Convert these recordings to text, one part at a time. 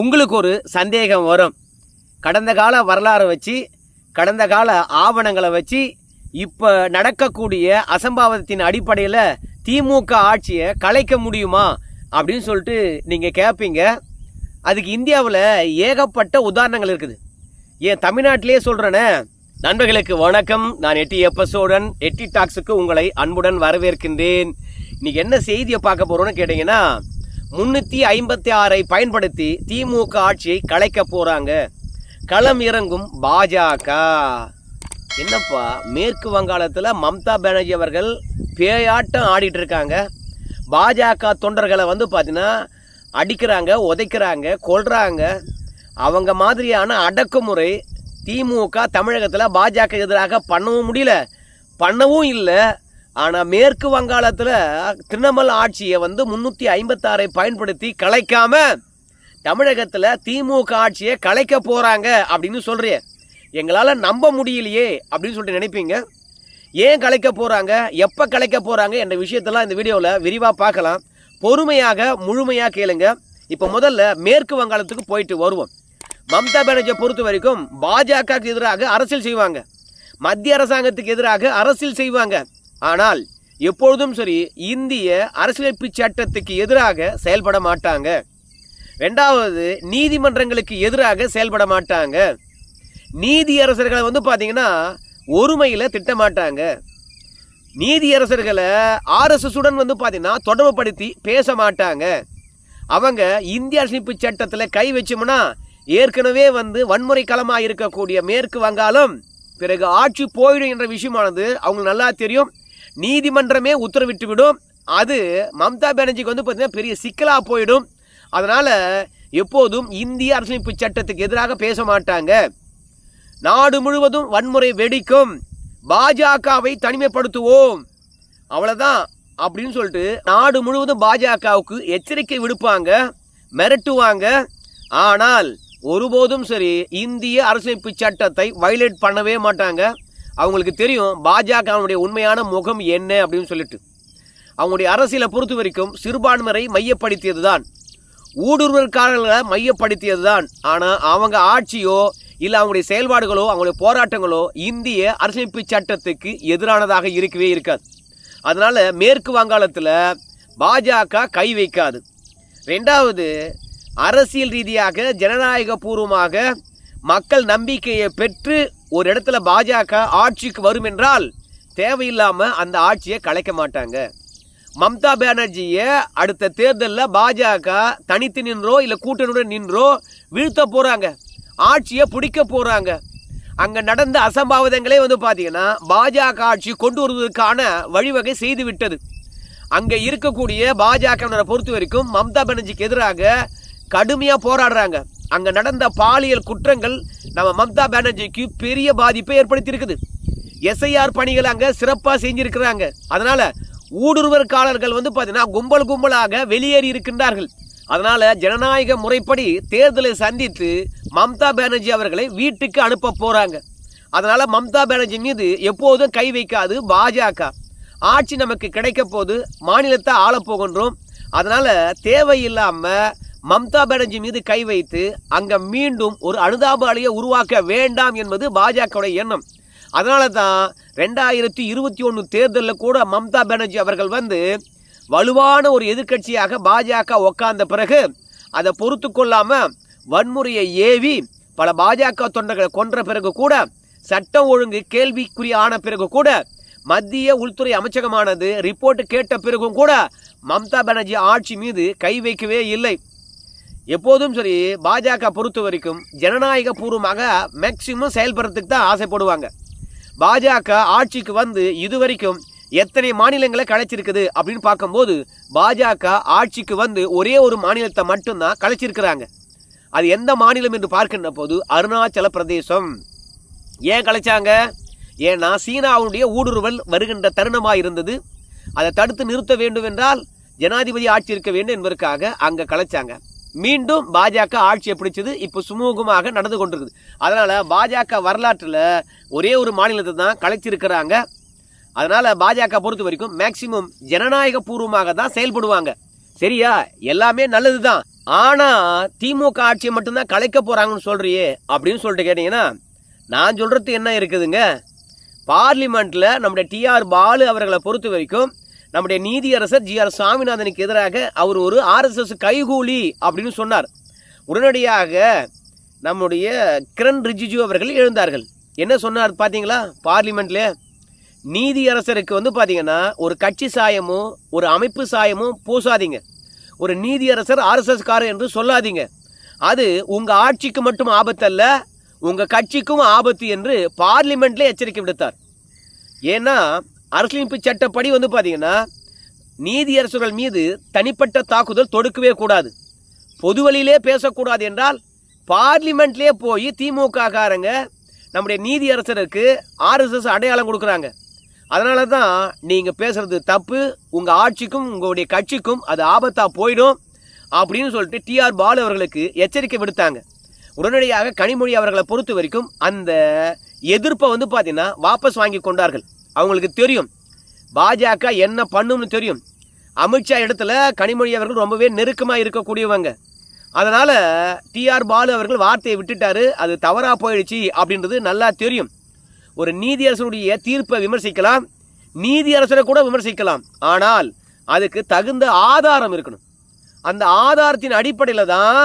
உங்களுக்கு ஒரு சந்தேகம் வரும். கடந்த கால வரலாறை வச்சு கடந்த கால ஆவணங்களை வச்சு இப்போ நடக்கக்கூடிய அசம்பாவிதத்தின் அடிப்படையில் திமுக ஆட்சியை கலைக்க முடியுமா அப்படின்னு சொல்லிட்டு நீங்கள் கேட்பீங்க அதுக்கு இந்தியாவில் ஏகப்பட்ட உதாரணங்கள் இருக்குது. ஏன் தமிழ்நாட்டிலே சொல்கிறேனே நண்பர்களுக்கு வணக்கம். நான் எட்டி எப்பசோடன் எட்டி டாக்ஸுக்கு உங்களை அன்புடன் வரவேற்கின்றேன். இன்னைக்கு என்ன செய்தியை பார்க்க போகிறோன்னு கேட்டீங்கன்னா முன்னூற்றி ஐம்பத்தி ஆறை பயன்படுத்தி திமுக ஆட்சியை கலைக்க போறாங்க. களம் இறங்கும் பாஜக. என்னப்பா மேற்கு வங்காளத்தில் மம்தா பானர்ஜி அவர்கள் பேயாட்டம் ஆடிட்டு இருக்காங்க. பாஜக தொண்டர்களை வந்து பார்த்தீங்கன்னா அடிக்கிறாங்க உதைக்கிறாங்க கொள்றாங்க அவங்க மாதிரியான அடக்குமுறை திமுக தமிழகத்தில் பாஜக எதிராக பண்ணவும் முடியல. பண்ணவும் இல்லை. ஆனால் மேற்கு வங்காளத்தில் திரிணாமுல் ஆட்சியை வந்து முந்நூற்றி ஐம்பத்தாறை பயன்படுத்தி கலைக்காம தமிழகத்தில் திமுக ஆட்சியை கலைக்க போகிறாங்க அப்படின்னு சொல்கிறேன் எங்களால் நம்ப முடியலையே அப்படின்னு சொல்லிட்டு நினைப்பீங்க. ஏன் கலைக்க போகிறாங்க எப்போ கலைக்க போகிறாங்க என்ற விஷயத்தெல்லாம் இந்த வீடியோவில் விரிவாக பார்க்கலாம். பொறுமையாக முழுமையாக கேளுங்க. இப்போ முதல்ல மேற்கு வங்காளத்துக்கு போயிட்டு வருவோம். மம்தா பானர்ஜியை பொறுத்த வரைக்கும் பாஜகவுக்கு எதிராக அரசியல் செய்வாங்க. மத்திய அரசாங்கத்துக்கு எதிராக அரசியல் செய்வாங்க. ஆனால் எப்பொழுதும் சரி இந்திய அரசியலமைப்பு சட்டத்துக்கு எதிராக செயல்பட மாட்டாங்க. ரெண்டாவது நீதிமன்றங்களுக்கு எதிராக செயல்பட மாட்டாங்க. நீதியரசர்களை வந்து பார்த்தீங்கன்னா ஒருமையில் திட்டமாட்டாங்க நீதியரசர்களை ஆர்எஸ்எஸுடன் வந்து பார்த்தீங்கன்னா தொடர்புபடுத்தி பேச மாட்டாங்க. அவங்க இந்திய அரசியலமைப்பு சட்டத்தில் கை வச்சோம்னா ஏற்கனவே வந்து வன்முறை களமாக இருக்கக்கூடிய மேற்கு வங்காளம் பிறகு ஆட்சி போயிடும் என்ற விஷயமானது அவங்களுக்கு நல்லா தெரியும். நீதிமன்றமே உத்தரவிட்டுவிடும். அது மம்தா பானர்ஜிக்கு வந்து பார்த்தீங்கன்னா பெரிய சிக்கலாக போயிடும். அதனால் எப்போதும் இந்திய அரசியலமைப்பு சட்டத்துக்கு எதிராக பேச மாட்டாங்க. நாடு முழுவதும் வன்முறை வெடிக்கும். பாஜகவை தனிமைப்படுத்துவோம். அவ்வளோதான் அப்படின்னு சொல்லிட்டு நாடு முழுவதும் பாஜகவுக்கு எச்சரிக்கை விடுப்பாங்க மிரட்டுவாங்க. ஆனால் ஒருபோதும் சரி இந்திய அரசியலமைப்பு சட்டத்தை வயலேட் பண்ணவே மாட்டாங்க. அவங்களுக்கு தெரியும் பாஜகவுடைய உண்மையான முகம் என்ன அப்படின்னு சொல்லிட்டு. அவங்களுடைய அரசியலை பொறுத்த வரைக்கும் சிறுபான்மையை மையப்படுத்தியது தான் ஊடுருவல்காரர்களை மையப்படுத்தியது தான் ஆனால் அவங்க ஆட்சியோ இல்லை அவங்களுடைய செயல்பாடுகளோ அவங்களுடைய போராட்டங்களோ இந்திய அரசியலமைப்பு சட்டத்துக்கு எதிரானதாக இருக்கவே இருக்காது. அதனால் மேற்கு வங்காளத்தில் பாஜக கை வைக்காது. ரெண்டாவது அரசியல் ரீதியாக ஜனநாயக பூர்வமாக மக்கள் நம்பிக்கையை பெற்று ஒரு இடத்துல பாஜக ஆட்சிக்கு வரும் என்றால் தேவையில்லாமல் அந்த ஆட்சியை கலைக்க மாட்டாங்க. மம்தா பானர்ஜியை அடுத்த தேர்தலில் பாஜக தனித்து நின்றோ இல்லை கூட்டணியுடன் நின்றோ வீழ்த்த போகிறாங்க ஆட்சியை பிடிக்க போகிறாங்க அங்கே நடந்த அசம்பாவிதங்களே வந்து பார்த்தீங்கன்னா பாஜக ஆட்சி கொண்டு வருவதற்கான வழிவகை செய்து விட்டது அங்கே இருக்கக்கூடிய பாஜக பொறுத்த வரைக்கும் மம்தா பானர்ஜிக்கு எதிராக கடுமையாக போராடுறாங்க. அங்க நடந்த பாலியல் குற்றங்கள் நம்ம மம்தா பானர்ஜிக்கு பெரிய பாதிப்பை ஏற்படுத்தியிருக்குது. எஸ்ஐஆர் பணிகள் அங்க சிறப்பா செஞ்சிருக்கிறாங்க. அதனால ஊடுருவற்காரர்கள் வந்து பார்த்தீங்கன்னா கும்பல் கும்பலாக வெளியேறி இருக்கின்றார்கள். அதனால ஜனநாயக முறைப்படி தேர்தலை சந்தித்து மம்தா பானர்ஜி அவர்களை வீட்டுக்கு அனுப்ப போறாங்க. அதனால மம்தா பானர்ஜி மீது எப்போதும் கை வைக்காது பாஜக. ஆட்சி நமக்கு கிடைக்க போது மாநிலத்தை ஆளப் போகின்றோம். அதனால தேவையில்லாம மம்தா பானர்ஜி மீது கை வைத்து அங்க மீண்டும் ஒரு அனுதாப அலையை உருவாக்க வேண்டாம் என்பது பாஜகவுடைய எண்ணம். அதனால தான் ரெண்டாயிரத்தி இருபத்தி ஒன்று தேர்தலில் கூட மம்தா பானர்ஜி அவர்கள் வந்து வலுவான ஒரு எதிர்க்கட்சியாக பாஜக உக்காந்த பிறகு அதை பொறுத்து கொள்ளாம வன்முறையை ஏவி பல பாஜக தொண்டர்களை கொன்ற பிறகு கூட சட்டம் ஒழுங்கு கேள்விக்குறி ஆன பிறகு கூட மத்திய உள்துறை அமைச்சகமானது ரிப்போர்ட் கேட்ட பிறகும் கூட மம்தா பானர்ஜி ஆட்சி மீது கை வைக்கவே இல்லை. எப்போதும் சரி பாஜக பொறுத்த வரைக்கும் ஜனநாயக பூர்வமாக மேக்சிமம் செயல்படுறதுக்கு தான் ஆசைப்படுவாங்க. பாஜக ஆட்சிக்கு வந்து இதுவரைக்கும் எத்தனை மாநிலங்களை கலைச்சிருக்குது அப்படின்னு பார்க்கும்போது பாஜக ஆட்சிக்கு வந்து ஒரே ஒரு மாநிலத்தை மட்டும்தான் கலைச்சிருக்கிறாங்க. அது எந்த மாநிலம் என்று பார்க்கின்ற போது அருணாச்சல பிரதேசம். ஏன் கலைச்சாங்க? ஏன்னா சீனாவுடைய ஊடுருவல் வருகின்ற தருணமாக இருந்தது. அதை தடுத்து நிறுத்த வேண்டும் என்றால் ஜனாதிபதி ஆட்சி இருக்க வேண்டும் என்பதற்காக அங்கே கலைச்சாங்க. மீண்டும் பாஜக ஆட்சியை பிடிச்சது இப்போ சுமூகமாக நடந்து கொண்டிருக்குது. அதனால் பாஜக வரலாற்றில் ஒரே ஒரு மாநிலத்தை தான் கலைச்சிருக்கிறாங்க. அதனால் பாஜக பொறுத்த வரைக்கும் மேக்சிமம் ஜனநாயக பூர்வமாக தான் செயல்படுவாங்க. சரியா? எல்லாமே நல்லது தான் ஆனால் திமுக ஆட்சியை மட்டும்தான் கலைக்க போகிறாங்கன்னு சொல்கிறியே அப்படின்னு சொல்லிட்டு கேட்டிங்கன்னா நான் சொல்கிறது என்ன இருக்குதுங்க? பார்லிமெண்ட்டில் நம்முடைய டிஆர் பாலு அவர்களை பொறுத்த வரைக்கும் நம்முடைய நீதியரசர் ஜி ஆர் சுவாமிநாதனுக்கு எதிராக அவர் ஒரு ஆர்எஸ்எஸ் கைகூலி அப்படின்னு சொன்னார். உடனடியாக நம்முடைய கிரண் ரிஜிஜு அவர்கள் எழுந்தார்கள். என்ன சொன்னார் பார்த்தீங்களா பார்லிமெண்ட்ல நீதியரசருக்கு வந்து பார்த்தீங்கன்னா ஒரு கட்சி சாயமும் ஒரு அமைப்பு சாயமும் பூசாதீங்க. ஒரு நீதியரசர் ஆர்எஸ்எஸ் காரர் என்று சொல்லாதீங்க. அது உங்கள் ஆட்சிக்கு மட்டும் ஆபத்தல்ல உங்கள் கட்சிக்கும் ஆபத்து என்று பார்லிமெண்ட்ல எச்சரிக்கை விடுத்தார். ஏன்னா அரசியலமைப்பு சட்டப்படி வந்து பார்த்தீங்கன்னா நீதியரசர்கள் மீது தனிப்பட்ட தாக்குதல் தொடுக்கவே கூடாது. பொது வழியிலே பேசக்கூடாது என்றால் பார்லிமெண்ட்லேயே போய் திமுக காரங்க நம்முடைய நீதியரசருக்கு ஆர்எஸ்எஸ் அடையாளம் கொடுக்குறாங்க. அதனால தான் நீங்கள் பேசுகிறது தப்பு உங்கள் ஆட்சிக்கும் உங்களுடைய கட்சிக்கும் அது ஆபத்தாக போயிடும் அப்படின்னு சொல்லிட்டு டிஆர் பாலு அவர்களுக்கு எச்சரிக்கை விடுத்தாங்க. உடனடியாக கனிமொழி அவர்களை பொறுத்த வரைக்கும் அந்த எதிர்ப்பை வந்து பார்த்தீங்கன்னா வாபஸ் வாங்கி கொண்டார்கள். அவங்களுக்கு தெரியும். பாஜக என்ன பண்ணும்னு தெரியும். அமித்ஷா இடத்துல கனிமொழி அவர்கள் ரொம்பவே நெருக்கமாக இருக்கக்கூடியவங்க. அதனால் டிஆர் பாலு அவர்கள் வார்த்தையை விட்டுட்டாரு. அது தவறாக போயிடுச்சு அப்படின்றது நல்லா தெரியும். ஒரு நீதியரசருடைய தீர்ப்பை விமர்சிக்கலாம். நீதியரசரை கூட விமர்சிக்கலாம். ஆனால் அதுக்கு தகுந்த ஆதாரம் இருக்கணும். அந்த ஆதாரத்தின் அடிப்படையில் தான்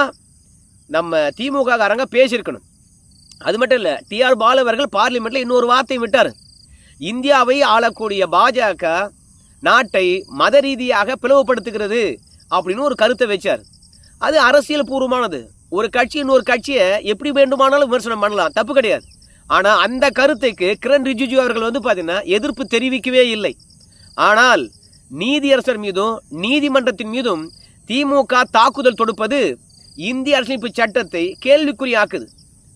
நம்ம திமுக காரங்க பேசியிருக்கணும். அது மட்டும் இல்லை டிஆர் பாலு அவர்கள் பார்லிமெண்ட்டில் இன்னொரு வார்த்தையும் விட்டார். இந்தியாவை ஆளக்கூடிய பாஜக நாட்டை மத ரீதியாக பிளவுபடுத்துகிறது அப்படின்னு ஒரு கருத்தை வச்சார். அது அரசியல் பூர்வமானது. ஒரு கட்சி இன்னொரு கட்சியை எப்படி வேண்டுமானாலும் விமர்சனம் பண்ணலாம். தப்பு கிடையாது. ஆனால் அந்த கருத்துக்கு கிரண் ரிஜிஜு அவர்கள் வந்து பார்த்தீங்கன்னா எதிர்ப்பு தெரிவிக்கவே இல்லை. ஆனால் நீதியரசர் மீதும் நீதிமன்றத்தின் மீதும் திமுக தாக்குதல் தொடுப்பது இந்திய அரசியலமைப்பு சட்டத்தை கேள்விக்குறியாக்குது.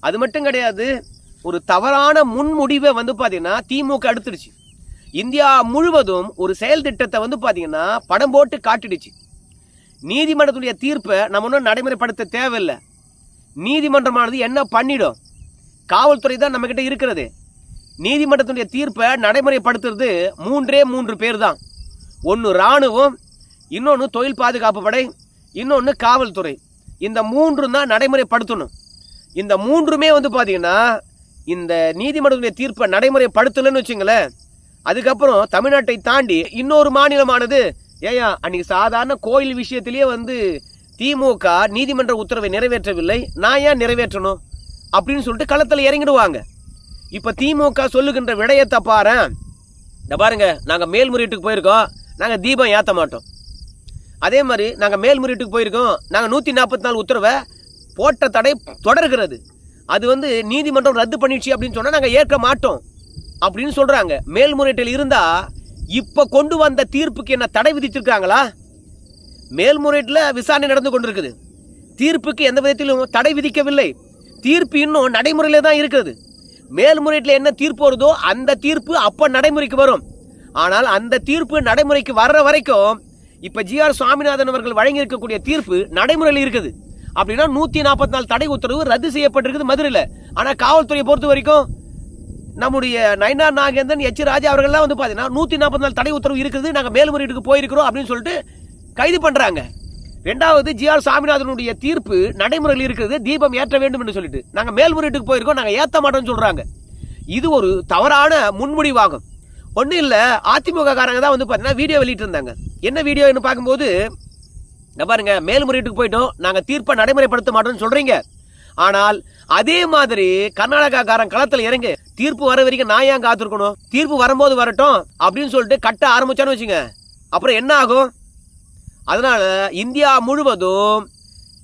அது மட்டும் கிடையாது ஒரு தவறான முன்முடிவை வந்து பார்த்தீங்கன்னா திமுக எடுத்துடுச்சு. இந்தியா முழுவதும் ஒரு செயல் திட்டத்தை வந்து பார்த்தீங்கன்னா படம் போட்டு காட்டிடுச்சு. நீதிமன்றத்துடைய தீர்ப்பை நம்ம ஒன்றும் நடைமுறைப்படுத்த தேவையில்லை. நீதிமன்றமானது என்ன பண்ணிடும்? காவல்துறை தான் நம்மக்கிட்ட இருக்கிறது. நீதிமன்றத்துடைய தீர்ப்பை நடைமுறைப்படுத்துறது மூன்றே மூன்று பேர் தான் ஒன்று இராணுவம் இன்னொன்று தொழில் பாதுகாப்பு படை இன்னொன்று காவல்துறை. இந்த மூன்று தான் நடைமுறைப்படுத்தணும். இந்த மூன்றுமே வந்து பார்த்தீங்கன்னா இந்த நீதிமன்றத்துடைய தீர்ப்பை நடைமுறைப்படுத்தலைன்னு வச்சுங்களேன். அதுக்கப்புறம் தமிழ்நாட்டை தாண்டி இன்னொரு மாநிலமானது ஏயா அன்னைக்கு சாதாரண கோயில் விஷயத்திலேயே வந்து திமுக நீதிமன்ற உத்தரவை நிறைவேற்றவில்லை. நான் ஏன் நிறைவேற்றணும்? அப்படின்னு சொல்லிட்டு களத்தில் இறங்கிடுவாங்க. இப்போ திமுக சொல்லுகின்ற விடயத்தை பாரேன். இந்த பாருங்க நாங்கள் மேல்முறையீட்டுக்கு போயிருக்கோம். நாங்கள் தீபம் ஏற்ற மாட்டோம். அதே மாதிரி நாங்கள் மேல்முறையீட்டுக்கு போயிருக்கோம். நாங்கள் நூற்றி நாற்பத்தி நாலு உத்தரவை போட்ட தடை தொடர்கிறது. அது வந்து நீதிமன்றம் ரத்து பண்ணிடுச்சு அப்படின்னு சொன்னால் நாங்கள் ஏற்க மாட்டோம் அப்படின்னு சொல்கிறாங்க மேல்முறையீட்டில் இருந்தால் இப்போ கொண்டு வந்த தீர்ப்புக்கு என்ன தடை விதிச்சிருக்காங்களா? மேல்முறையீட்டில் விசாரணை நடந்து கொண்டிருக்குது. தீர்ப்புக்கு எந்த விதத்திலும் தடை விதிக்கவில்லை. தீர்ப்பு இன்னும் நடைமுறையில் தான் இருக்குது மேல்முறையீட்டில் என்ன தீர்ப்பு வருதோ அந்த தீர்ப்பு அப்போ நடைமுறைக்கு வரும். ஆனால் அந்த தீர்ப்பு நடைமுறைக்கு வர்ற வரைக்கும் இப்போ ஜிஆர் சுவாமிநாதன் அவர்கள் வழங்கியிருக்கக்கூடிய தீர்ப்பு நடைமுறையில் இருக்குது. அப்படின்னா நூற்றி நாற்பத்தி நாலு தடை உத்தரவு ரத்து செய்யப்பட்டிருக்குது மதுரையில். ஆனால் காவல்துறையை பொறுத்த வரைக்கும் நம்முடைய நயனார் நாகேந்திரன் எச். ராஜா அவர்கள்லாம் வந்து பார்த்தீங்கன்னா நூற்றி நாற்பத்தி நாலு தடை உத்தரவு இருக்குது நாங்கள் மேல்முறையீட்டுக்கு போயிருக்கிறோம் அப்படின்னு சொல்லிட்டு கைது பண்ணுறாங்க ரெண்டாவது ஜிஆர் சாமிநாதனுடைய தீர்ப்பு நடைமுறையில் இருக்கிறது தீபம் ஏற்ற வேண்டும் என்று சொல்லிட்டு. நாங்கள் மேல்முறையீட்டுக்கு போயிருக்கோம் நாங்கள் ஏற்ற மாட்டோம்னு சொல்கிறாங்க இது ஒரு தவறான முன்முடிவாகும். ஒன்றும் இல்லை அதிமுக காரங்க தான் வந்து பார்த்தீங்கன்னா வீடியோ வெளியிட்டு இருந்தாங்க என்ன வீடியோன்னு பார்க்கும்போது இங்க பாருங்க மேல்முறையீட்டுக்கு போயிட்டோம். நாங்கள் தீர்ப்பை நடைமுறைப்படுத்த மாட்டோம்னு சொல்கிறீங்க ஆனால் அதே மாதிரி கர்நாடகாக்காரன் களத்தில் இறங்கு தீர்ப்பு வர வரைக்கும் நான் ஏன் காத்திருக்கணும்? தீர்ப்பு வரும்போது வரட்டும் அப்படின்னு சொல்லிட்டு கட்ட ஆரம்பிச்சான்னு வச்சுங்க. அப்புறம் என்ன ஆகும்? அதனால இந்தியா முழுவதும்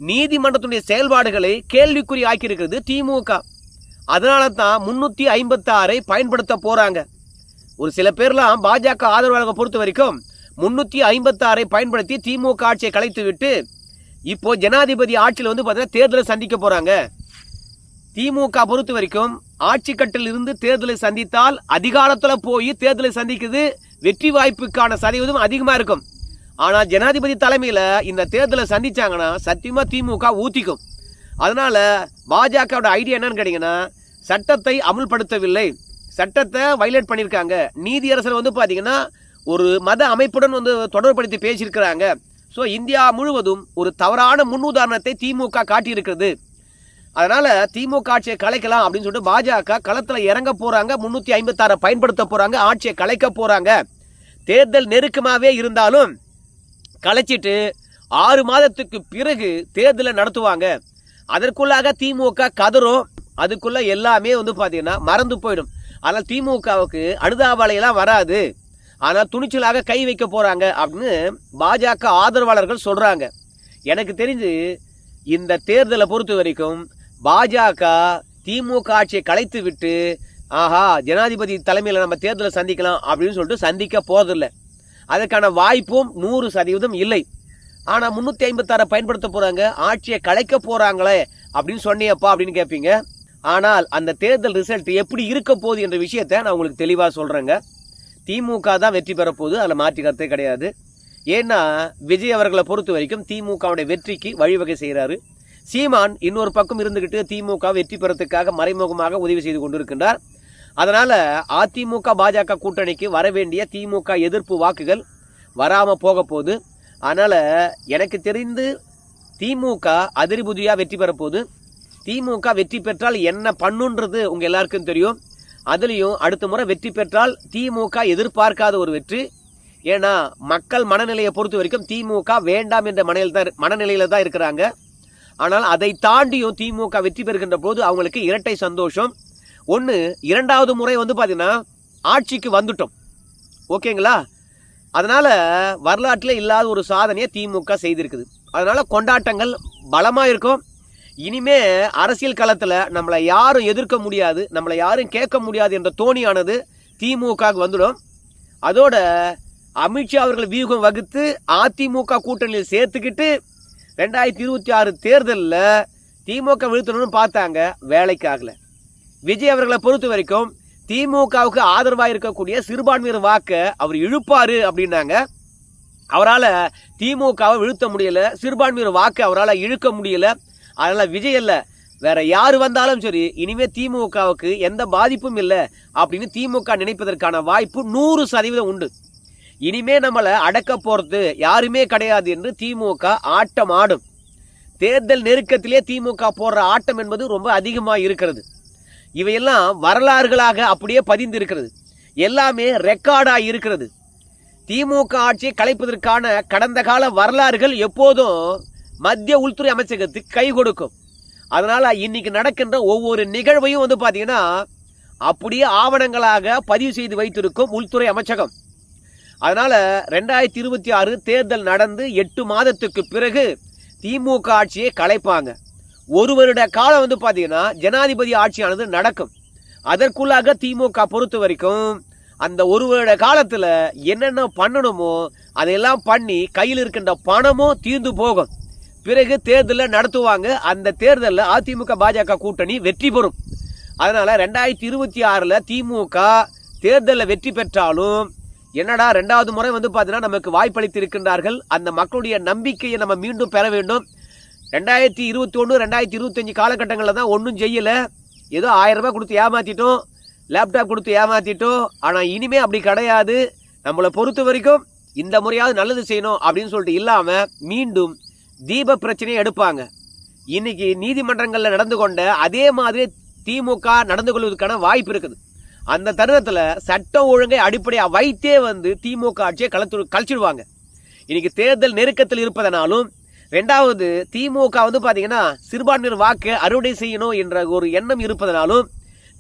நீதிமன்றத்துடைய செயல்பாடுகளை கேள்விக்குறி ஆக்கியிருக்கிறது திமுக அதனால தான் முன்னூற்றி ஐம்பத்தாறை பயன்படுத்த போகிறாங்க ஒரு சில பேர்லாம் பாஜக ஆதரவாளர்கள் பொறுத்த வரைக்கும் முன்னூற்றி ஐம்பத்தாறை பயன்படுத்தி திமுக ஆட்சியை கலைத்துவிட்டு இப்போ ஜனாதிபதி ஆட்சியில் வந்து பார்த்தீங்கன்னா தேர்தலை சந்திக்க போகிறாங்க திமுக பொறுத்த வரைக்கும் ஆட்சி கட்டில் இருந்து தேர்தலை சந்தித்தால் அதிகாரத்தில் போய் தேர்தலை சந்திக்குது வெற்றி வாய்ப்புக்கான சதவீதம் அதிகமாக இருக்கும். ஆனால் ஜனாதிபதி தலைமையில் இந்த தேர்தலை சந்தித்தாங்கன்னா சத்தியமாக திமுக ஊத்திக்கும். அதனால் பாஜகவோட ஐடியா என்னன்னு கேட்டிங்கன்னா சட்டத்தை அமுல்படுத்தவில்லை. சட்டத்தை வைலேட் பண்ணியிருக்காங்க. நீதியரசர் வந்து பார்த்தீங்கன்னா ஒரு மத அமைப்புடன் வந்து தொடர்படுத்தி பேசியிருக்கிறாங்க. ஸோ இந்தியா முழுவதும் ஒரு தவறான முன்னுதாரணத்தை திமுக காட்டியிருக்கிறது. அதனால் திமுக ஆட்சியை கலைக்கலாம் அப்படின்னு சொல்லிட்டு பாஜக களத்தில் இறங்க போகிறாங்க முந்நூற்றி ஐம்பத்தாறை பயன்படுத்த போகிறாங்க ஆட்சியை கலைக்க போகிறாங்க தேர்தல் நெருக்கமாகவே இருந்தாலும் கலைச்சிட்டு ஆறு மாதத்துக்கு பிறகு தேர்தலை நடத்துவாங்க. அதற்குள்ளாக திமுக கதறும். அதுக்குள்ளே எல்லாமே வந்து பார்த்தீங்கன்னா மறந்து போயிடும். அதனால் திமுகவுக்கு அனுதாபாலையெல்லாம் வராது. ஆனால் துணிச்சலாக கை வைக்க போகிறாங்க அப்படின்னு பாஜக ஆதரவாளர்கள் சொல்கிறாங்க எனக்கு தெரிஞ்சு இந்த தேர்தலை பொறுத்த வரைக்கும் பாஜக திமுக ஆட்சியை கலைத்து விட்டு ஆஹா ஜனாதிபதி தலைமையில் நம்ம தேர்தலை சந்திக்கலாம் அப்படின்னு சொல்லிட்டு சந்திக்க போறதில்லை. அதற்கான வாய்ப்பும் நூறு சதவீதம் இல்லை. ஆனால் முந்நூற்றி ஐம்பத்தாறை பயன்படுத்த போகிறாங்க ஆட்சியை கலைக்க போகிறாங்களே அப்படின்னு சொன்னியப்பா அப்படின்னு கேட்பீங்க ஆனால் அந்த தேர்தல் ரிசல்ட் எப்படி இருக்க போகுது என்ற விஷயத்தை நான் உங்களுக்கு தெளிவாக சொல்கிறேங்க திமுக தான் வெற்றி பெற போகுது. அதில் மாற்றி கருத்தே கிடையாது. ஏன்னா விஜய் அவர்களை பொறுத்த வரைக்கும் திமுகவுடைய வெற்றிக்கு வழிவகை செய்கிறாரு சீமான் இன்னொரு பக்கம் இருந்துக்கிட்டு திமுக வெற்றி பெறத்துக்காக மறைமுகமாக உதவி செய்து கொண்டிருக்கின்றார். அதனால் அதிமுக பாஜக கூட்டணிக்கு வர வேண்டிய திமுக எதிர்ப்பு வாக்குகள் வராமல் போக போகுது. அதனால் எனக்கு தெரிந்து திமுக அதிர்புதியாக வெற்றி பெற போகுது. திமுக வெற்றி பெற்றால் என்ன பண்ணுன்றது உங்கள் எல்லாருக்கும் தெரியும். அதுலேயும் அடுத்த முறை வெற்றி பெற்றால் திமுக எதிர்பார்க்காத ஒரு வெற்றி. ஏன்னா மக்கள் மனநிலையை பொறுத்த வரைக்கும் திமுக வேண்டாம் என்ற மனநிலையில் தான் மனநிலையில தான் இருக்கிறாங்க. ஆனால் அதை தாண்டியும் திமுக வெற்றி பெறுகின்ற போது அவங்களுக்கு இரட்டை சந்தோஷம். ஒன்று இரண்டாவது முறை வந்து பார்த்தீங்கன்னா ஆட்சிக்கு வந்துட்டோம். ஓகேங்களா? அதனால் வரலாற்றில் இல்லாத ஒரு சாதனையை திமுக செய்திருக்குது. அதனால் கொண்டாட்டங்கள் பலமாக இருக்கும். இனிமே அரசியல் களத்தில் நம்மளை யாரும் எதிர்க்க முடியாது நம்மளை யாரும் கேட்க முடியாது என்ற தோணியானது திமுகவுக்கு வந்துடும். அதோட அமித்ஷா அவர்கள் வியூகம் வகுத்து அதிமுக கூட்டணியில் சேர்த்துக்கிட்டு ரெண்டாயிரத்தி இருபத்தி ஆறு தேர்தலில் திமுக வீழ்த்தணும்னு பார்த்தாங்க வேலைக்கு ஆகல. விஜய் அவர்களை பொறுத்த வரைக்கும் திமுகவுக்கு ஆதரவாக இருக்கக்கூடிய சிறுபான்மையர் வாக்கை அவர் இழுப்பாரு அப்படின்னாங்க. அவரால் திமுகவை வீழ்த்த முடியல சிறுபான்மையர் வாக்கை அவரால் இழுக்க முடியல. அதனால் விஜய் அல்ல. வேற யார் வந்தாலும் சரி இனிமே திமுகவுக்கு எந்த பாதிப்பும் இல்லை அப்படின்னு திமுக நினைப்பதற்கான வாய்ப்பு நூறு சதவீதம் உண்டு. இனிமே நம்மளை அடக்க போறது யாருமே கிடையாது என்று திமுக ஆட்டம் ஆடும். தேர்தல் நெருக்கத்திலே திமுக போடுற ஆட்டம் என்பது ரொம்ப அதிகமாக இருக்கிறது. இவையெல்லாம் வரலாறுகளாக அப்படியே பதிந்து இருக்கிறது எல்லாமே ரெக்கார்டாக இருக்கிறது. திமுக ஆட்சியை கலைப்பதற்கான கடந்த கால வரலாறுகள் எப்போதும் மத்திய உள்துறை அமைச்சகத்துக்கு கை கொடுக்கும். அதனால் இன்னைக்கு நடக்கின்ற ஒவ்வொரு நிகழ்வையும் வந்து பார்த்தீங்கன்னா அப்படியே ஆவணங்களாக பதிவு செய்து வைத்திருக்கும் உள்துறை அமைச்சகம். அதனால் ரெண்டாயிரத்தி இருபத்தி ஆறு தேர்தல் நடந்து எட்டு மாதத்துக்கு பிறகு திமுக ஆட்சியை கலைப்பாங்க. ஒரு வருட காலம் வந்து பார்த்தீங்கன்னா ஜனாதிபதி ஆட்சியானது நடக்கும். அதற்குள்ளாக திமுக பொறுத்த வரைக்கும் அந்த ஒரு வருட காலத்தில் என்னென்ன பண்ணணுமோ அதையெல்லாம் பண்ணி கையில் இருக்கின்ற பணமும் தீர்ந்து போகும். பிறகு தேர்தலில் நடத்துவாங்க. அந்த தேர்தலில் அதிமுக பாஜக கூட்டணி வெற்றி பெறும். அதனால் ரெண்டாயிரத்தி இருபத்தி ஆறில் திமுக தேர்தலில் வெற்றி பெற்றாலும் என்னடா ரெண்டாவது முறை வந்து பார்த்தீங்கன்னா நமக்கு வாய்ப்பளித்து இருக்கின்றார்கள் அந்த மக்களுடைய நம்பிக்கையை நம்ம மீண்டும் பெற வேண்டும். ரெண்டாயிரத்தி இருபத்தி ஒன்று ரெண்டாயிரத்தி இருபத்தஞ்சு காலகட்டங்களில் தான் ஒன்றும் செய்யலை. ஏதோ ஆயிரம் ரூபாய் கொடுத்து ஏமாற்றிட்டோம் லேப்டாப் கொடுத்து ஏமாற்றிட்டோம் ஆனால் இனிமே அப்படி கிடையாது. நம்மளை பொறுத்த வரைக்கும் இந்த முறையாவது நல்லது செய்யணும் அப்படின்னு சொல்லிட்டு இல்லாமல் மீண்டும் தீப பிரச்சனையை எடுப்பாங்க. இன்னைக்கு நீதிமன்றங்களில் நடந்து கொண்ட அதே மாதிரி திமுக நடந்து கொள்வதற்கான வாய்ப்பு இருக்குது. அந்த தருணத்தில் சட்டம் ஒழுங்கை அடிப்படையாக வைத்தே வந்து திமுக ஆட்சியை கலத்து கழிச்சிடுவாங்க இன்னைக்கு தேர்தல் நெருக்கத்தில் இருப்பதனாலும் ரெண்டாவது திமுக வந்து பார்த்தீங்கன்னா சிறுபான்மையினர் வாக்கு அறுவடை செய்யணும் என்ற ஒரு எண்ணம் இருப்பதனாலும்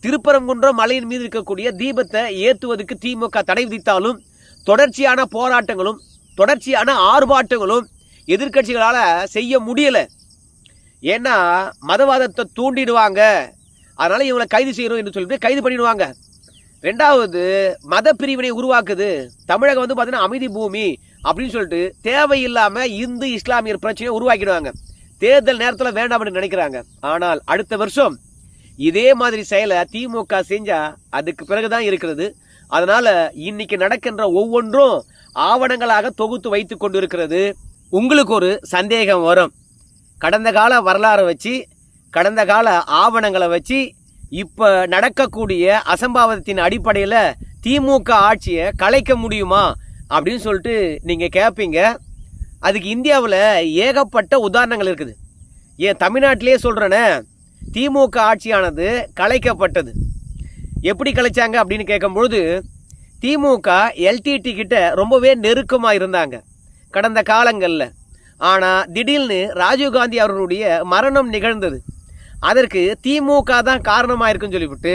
திருப்பரங்குன்றம் மலையின் மீது இருக்கக்கூடிய தீபத்தை ஏற்றுவதற்கு திமுக தடை விதித்தாலும் தொடர்ச்சியான போராட்டங்களும் தொடர்ச்சியான ஆர்ப்பாட்டங்களும் எதிர்க்கட்சிகளால் செய்ய முடியலை. ஏன்னா மதவாதத்தை தூண்டிடுவாங்க. அதனால் இவங்களை கைது செய்யணும் என்று சொல்லிட்டு கைது பண்ணிடுவாங்க. ரெண்டாவது மத பிரிவினை உருவாக்குது. தமிழகம் வந்து பார்த்தீங்கன்னா அமைதி பூமி அப்படின்னு சொல்லிட்டு தேவையில்லாமல் இந்து இஸ்லாமியர் பிரச்சனையை உருவாக்கிடுவாங்க. தேர்தல் நேரத்தில் வேண்டாம் நினைக்கிறாங்க. ஆனால் அடுத்த வருஷம் இதே மாதிரி செயலை திமுக செஞ்சால் அதுக்கு பிறகுதான் இருக்கிறது. அதனால் இன்னைக்கு நடக்கின்ற ஒவ்வொன்றும் ஆவணங்களாக தொகுத்து வைத்து கொண்டிருக்கிறது. உங்களுக்கு ஒரு சந்தேகம் வரும். கடந்த கால வரலாறை வச்சு கடந்த கால ஆவணங்களை வச்சு இப்போ நடக்கக்கூடிய அசம்பாவிதத்தின் அடிப்படையில் திமுக ஆட்சியை கலைக்க முடியுமா? அப்படின்னு சொல்லிட்டு நீங்கள் கேட்பீங்க அதுக்கு இந்தியாவில் ஏகப்பட்ட உதாரணங்கள் இருக்குது. ஏன் தமிழ்நாட்டிலே சொல்கிறேனே திமுக ஆட்சியானது கலைக்கப்பட்டது. எப்படி கலைச்சாங்க அப்படின்னு கேட்கும்பொழுது திமுக எல்டிடி கிட்ட ரொம்பவே நெருக்கமாக இருந்தாங்க. கடந்த காலங்களில். ஆனால் திடீர்னு ராஜீவ்காந்தி அவர்களுடைய மரணம் நிகழ்ந்தது. அதற்கு திமுக தான் காரணமாக இருக்குன்னு சொல்லிவிட்டு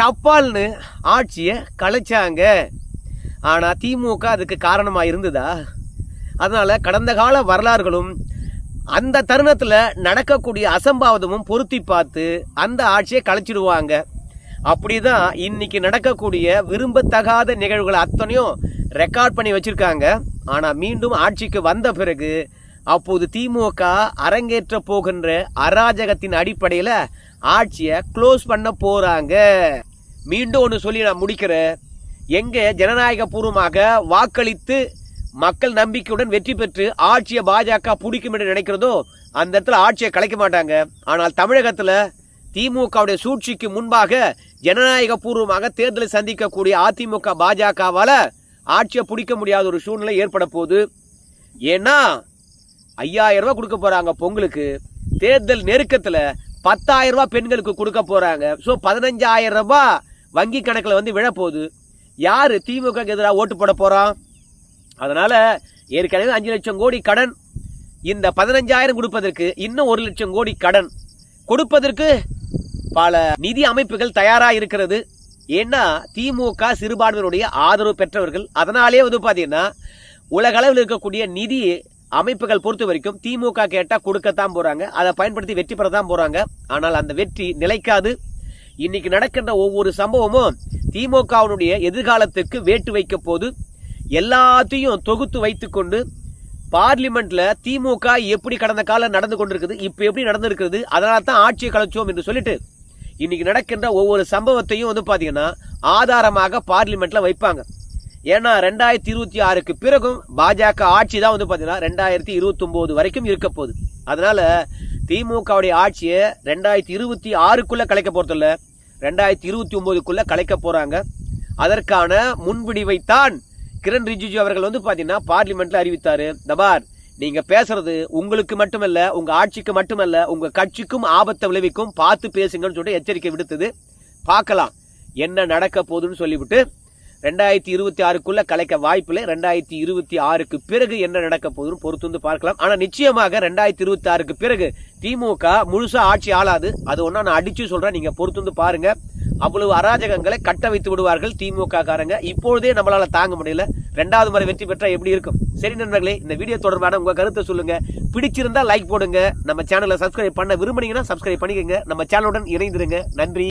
டப்பால்னு ஆட்சியை கலைச்சாங்க. ஆனால் திமுக அதுக்கு காரணமாக இருந்ததா அதனால் கடந்த கால வரலாறுகளும் அந்த தருணத்தில் நடக்கக்கூடிய அசம்பாவிதமும் பொருத்தி பார்த்து அந்த ஆட்சியை கலைச்சிடுவாங்க. அப்படிதான் இன்றைக்கி நடக்கக்கூடிய விரும்பத்தகாத நிகழ்வுகள் அத்தனையும் ரெக்கார்ட் பண்ணி வச்சுருக்காங்க. ஆனால் மீண்டும் ஆட்சிக்கு வந்த பிறகு அப்போது திமுக அரங்கேற்ற போகின்ற அராஜகத்தின் அடிப்படையில் ஆட்சியை க்ளோஸ் பண்ண போகிறாங்க மீண்டும் ஒன்று சொல்லி நான் முடிக்கிறேன். எங்கே ஜனநாயக பூர்வமாக வாக்களித்து மக்கள் நம்பிக்கையுடன் வெற்றி பெற்று ஆட்சியை பாஜக பிடிக்கும் என்று நினைக்கிறதோ அந்த இடத்துல ஆட்சியை கலைக்க மாட்டாங்க. ஆனால் தமிழகத்தில் திமுகவுடைய சூழ்ச்சிக்கு முன்பாக ஜனநாயக பூர்வமாக தேர்தலை சந்திக்கக்கூடிய அதிமுக பாஜகவால் ஆட்சியை பிடிக்க முடியாத ஒரு சூழ்நிலை ஏற்பட போகுது ஏன்னா ஐயாயிரம் ரூபா கொடுக்க போறாங்க பொங்கலுக்கு. தேர்தல் நெருக்கத்தில் பத்தாயிரம் ரூபா பெண்களுக்கு கொடுக்க போறாங்க. ஸோ பதினஞ்சாயிரம் ரூபா வங்கி கணக்கில் வந்து விழப்போகுது. யார் திமுக எதிராக ஓட்டு போட போகிறான் அதனால் ஏற்கனவே அஞ்சு லட்சம் கோடி கடன். இந்த பதினஞ்சாயிரம் கொடுப்பதற்கு இன்னும் ஒரு லட்சம் கோடி கடன். கொடுப்பதற்கு பல நிதி அமைப்புகள் தயாராக இருக்கிறது. ஏன்னா திமுக சிறுபான்மையினுடைய ஆதரவு பெற்றவர்கள். அதனாலே வந்து பார்த்தீங்கன்னா உலகளவில் இருக்கக்கூடிய நிதி அமைப்புகள் பொறுத்த வரைக்கும் திமுக கேட்டால் கொடுக்கத்தான் போகிறாங்க அதை பயன்படுத்தி வெற்றி பெற தான் போகிறாங்க ஆனால் அந்த வெற்றி நிலைக்காது. இன்னைக்கு நடக்கின்ற ஒவ்வொரு சம்பவமும் திமுகவினுடைய எதிர்காலத்துக்கு வேட்டு வைக்க போது எல்லாத்தையும் தொகுத்து வைத்துக்கொண்டு பார்லிமெண்ட்ல திமுக எப்படி கடந்த காலம் நடந்து கொண்டிருக்குது இப்ப எப்படி நடந்திருக்கிறது அதனால தான் ஆட்சியை கலைச்சோம் என்று சொல்லிட்டு இன்னைக்கு நடக்கின்ற ஒவ்வொரு சம்பவத்தையும் வந்து பார்த்தீங்கன்னா ஆதாரமாக பார்லிமெண்ட்டில் வைப்பாங்க. ஏன்னா ரெண்டாயிரத்தி இருபத்தி ஆறுக்கு பிறகும் பாஜக ஆட்சி தான் வந்து பார்த்தீங்கன்னா ரெண்டாயிரத்தி இருபத்தொம்போது வரைக்கும் இருக்க போகுது. அதனால திமுகவுடைய ஆட்சியை ரெண்டாயிரத்தி இருபத்தி ஆறுக்குள்ளே கலைக்க போகிறதில்ல ரெண்டாயிரத்தி இருபத்தி ஒம்போதுக்குள்ளே கலைக்க போகிறாங்க அதற்கான முன்பிடிவைத்தான் கிரண் ரிஜிஜு அவர்கள் வந்து பாத்தீங்கன்னா பார்லிமெண்ட்ல அறிவித்தார். தபார் நீங்க பேசுறது உங்களுக்கு மட்டுமல்ல உங்க ஆட்சிக்கு மட்டுமல்ல உங்க கட்சிக்கும் ஆபத்தை விளைவிக்கும் பார்த்து பேசுங்கன்னு சொல்லிட்டு எச்சரிக்கை விடுத்தது. பார்க்கலாம் என்ன நடக்க போகுதுன்னு சொல்லிவிட்டு ரெண்டாயிரத்தி இருபத்தி ஆறுக்குள்ள கலைக்க வாய்ப்பில்லை. ரெண்டாயிரத்தி இருபத்தி ஆறுக்கு பிறகு என்ன நடக்க போகுதுன்னு பொறுத்து வந்து பார்க்கலாம். ஆனா நிச்சயமாக ரெண்டாயிரத்தி இருபத்தி ஆறுக்கு பிறகு திமுக முழுசா ஆட்சி ஆளாது. அது ஒன்றா நான் அடிச்சு சொல்றேன். நீங்க பொறுத்து வந்து பாருங்க. அவ்வளவு அராஜகங்களை கட்ட வைத்து விடுவார்கள் திமுக காரங்க இப்பொழுதே நம்மளால தாங்க முடியல. ரெண்டாவது முறை வெற்றி பெற்றா எப்படி இருக்கும்? சரி நண்பர்களே இந்த வீடியோ தொடர்பான உங்க கருத்தை சொல்லுங்க. பிடிச்சிருந்தா லைக் போடுங்க. நம்ம சேனலை சப்ஸ்கிரைப் பண்ண விரும்புனீங்கன்னா சப்ஸ்கிரைப் பண்ணிக்கங்க. நம்ம சேனலுடன் இணைந்திருங்க. நன்றி.